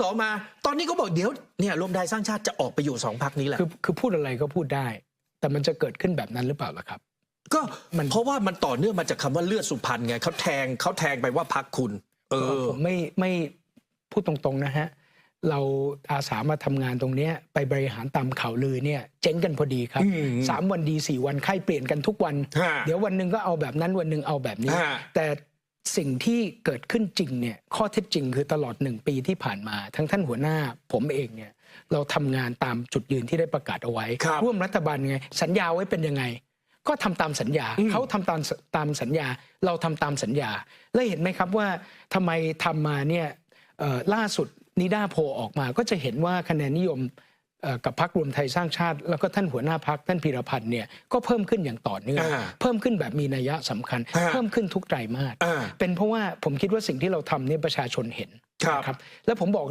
สมา ตอนนี้ก็บอกเดี๋ยวเนี่ยรวมไทยสร้างชาติจะออกไปอยู่สองพักนี้แหละคือคือพูดอะไรก็พูดได้ แต่มันจะเกิดขึ้นแบบนั้นหรือเปล่าล่ะครับ ก็มันเพราะว่ามันต่อเนื่องมาจากคำว่าเลือดสุพรรณไงเขาแทงเขาแทงไปว่าพักคุณ เออผมไม่ไม่พูดตรงๆนะฮะเราอาสามาทำงานตรงเนี้ยไปบริหารตามข่าวลือเนี่ยเจ๊งกันพอดีครับอืมสามวันดีสี่วันไข้เปลี่ยนกันทุกวันฮะเดี๋ยววันหนึ่งก็เอาแบบนั้นวันหนึ่งเอาแบบนี้ฮะแต่ สิ่งที่เกิดขึ้นจริงเนี่ยข้อเท็จจริงคือตลอดหนึ่งปีที่ผ่านมา ทั้งท่านหัวหน้าผมเองเนี่ยเราทำงานตามจุดยืนที่ได้ประกาศเอาไว้ครับร่วมรัฐบาลไง สัญญาไว้เป็นยังไง ก็ทำตามสัญญาอืมเขาทำตามตามสัญญา เราทำตามสัญญา แล้วเห็นไหมครับว่าทำไมทำมาเนี่ยเอ่อล่าสุดนิด้าโพลออกมาก็จะเห็นว่าคะแนนนิยมเอ่อ กับพรรครวมไทยสร้างชาติ แล้วก็ท่านหัวหน้าพักท่านพีรพันธ์เนี่ยก็เพิ่มขึ้นอย่างต่อเนื่องอ่าเพิ่มขึ้นแบบมีนัยสำคัญอ่าเพิ่มขึ้นทุกไตรมาสอ่าเป็นเพราะว่าผมคิดว่าสิ่งที่เราทำเนี่ยประชาชนเห็นครับนะครับแล้วผมบอก